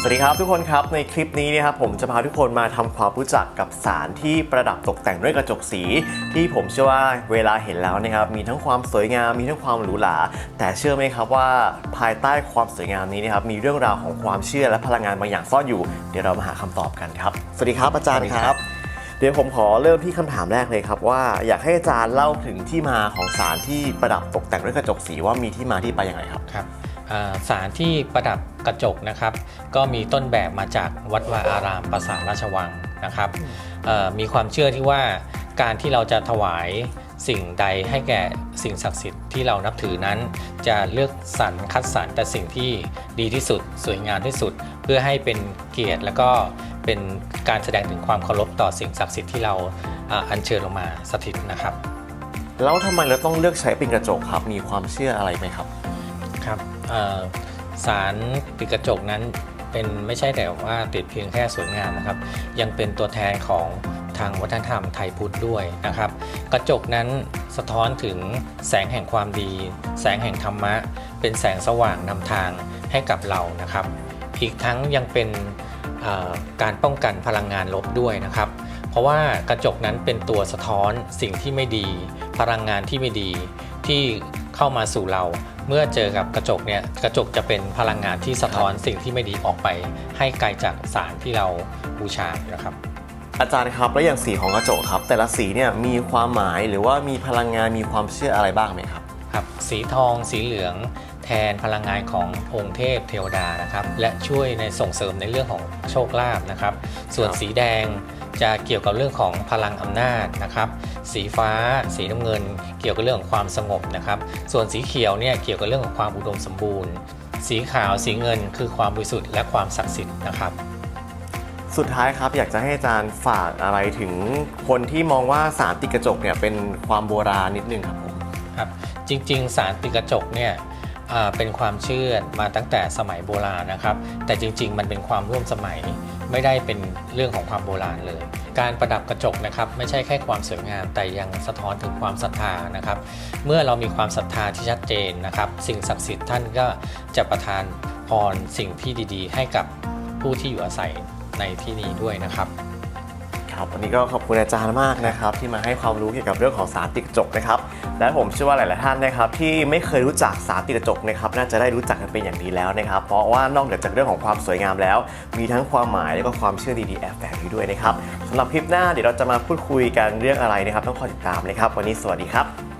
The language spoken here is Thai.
สวัสดีครับทุกคนครับในคลิปนี้เนะครับผมจะพาทุกคนมาทำความรู้จักกับสารที่ประดับตกแต่งด้วยกระจกสี ที่ผมเชื่อว่าเวลาเห็นแล้วนะครับมีทั้งความสวยงามมีทั้งความหรูหราแต่เชื่อไหมครับว่าภายใต้ความสวยงามนี้นะครับมีเรื่องราวของความเชื่อและพลังงานบางอย่างซ่อนอยู่ เดี๋ยวเรามาหาคำตอบกันครับ สวัสดีครับอาจารย์ครับ เดี๋ยวผมขอเริ่มที่คำถามแรกเลยครับว่าอยากให้อาจารย์เล่าถึงที่มาของสารที่ประดับตกแต่งด้วยกระจกสีว่ามีที่มาที่ไปอย่างไรครับครับอ่าสารที่ประดับ กระจกนะครับ ก็มีต้นแบบมาจากวัดวาอารามปราสาทราชวังนะครับเอ่อมีความเชื่อที่ว่าการที่เราจะถวายสิ่งใดให้แก่สิ่งศักดิ์สิทธิ์ที่เรานับถือนั้น จะเลือกสรรคัดสรรแต่สิ่งที่ดีที่สุดสวยงามที่สุด เพื่อให้เป็นเกียรติแล้วก็เป็นการแสดงถึงความเคารพต่อสิ่งศักดิ์สิทธิ์ที่เราอ่าอัญเชิญลงมาสถิตนะครับ แล้วทำไมเราต้องเลือกใช้เป็นกระจกครับ มีความเชื่ออะไรไหมครับครับเอ่อ สารติดกระจกนั้นเป็นไม่ใช่แต่ว่าติดเพียงแค่สวยงามนะครับ ยังเป็นตัวแทนของทางวัฒนธรรมไทยพุทธด้วยนะครับ กระจกนั้นสะท้อนถึงแสงแห่งความดี แสงแห่งธรรมะ เป็นแสงสว่างนำทางให้กับเรานะครับ อีกทั้งยังเป็นการป้องกันพลังงานลบด้วยนะครับ เพราะว่ากระจกนั้นเป็นตัวสะท้อนสิ่งที่ไม่ดี พลังงานที่ไม่ดีที่เข้ามาสู่เรา เมื่อเจอกับกระจกเนี่ยกระจกจะเป็นพลังงานที่สะท้อนสิ่งที่ไม่ดีออกไป ให้ไกลจากสารที่เราบูชานะครับ อาจารย์ครับแล้วอย่างสีของกระจกครับ แต่ละสีเนี่ยมีความหมายหรือว่ามีพลังงานมีความเชื่ออะไรบ้างไหมครับครับ สีทองสีเหลืองแทนพลังงานขององค์เทพเทวดานะครับ และช่วยในส่งเสริมในเรื่องของโชคลาภนะครับ ส่วนครับสีแดง จะเกี่ยวกับเรื่องของพลังอำนาจนะครับ สีฟ้า สีน้ำเงิน เกี่ยวกับเรื่องของความสงบนะครับ ส่วนสีเขียวเนี่ยเกี่ยวกับเรื่องของความอุดมสมบูรณ์ สีขาวสีเงิน คือความบริสุทธิ์และความศักดิ์สิทธิ์นะครับ สุดท้ายครับอยากจะให้อาจารย์ฝากอะไรถึงคนที่มองว่าสารติดกระจกเนี่ยเป็นความโบราณนิดนึงครับผมครับจริง ๆ สารติดกระจกเนี่ยอ่า เป็นความเชื่อมาตั้งแต่สมัยโบราณนะครับ แต่จริง ๆ มันเป็นความร่วมสมัยไม่ได้เป็นเรื่องของความโบราณเลย การประดับกระจกนะครับไม่ใช่แค่ความสวยงามแต่ยังสะท้อนถึงความศรัทธานะครับ เมื่อเรามีความศรัทธาที่ชัดเจนนะครับ สิ่งศักดิ์สิทธิ์ท่านก็จะประทานพรสิ่งที่ดีๆ ให้กับผู้ที่อยู่อาศัยในที่นี้ด้วยนะครับ ครับ วันนี้ก็ขอบคุณอาจารย์มากนะครับ ที่มาให้ความรู้เกี่ยวกับเรื่องของสารติดกระจกนะครับ และผมเชื่อว่าหลาย ๆ ท่านนะครับ ที่ไม่เคยรู้จักสารติดกระจกนะครับน่าจะได้รู้จักกันเป็นอย่างดีแล้วนะครับ เพราะว่านอกเหนือจากเรื่องของความสวยงามแล้ว มีทั้งความหมายและก็ความเชื่อดีๆแอบแฝงอยู่ด้วยนะครับสำหรับคลิปหน้าเดี๋ยวเราจะมาพูดคุยกันเรื่องอะไรนะครับ ต้องคอยติดตามนะครับ วันนี้สวัสดีครับ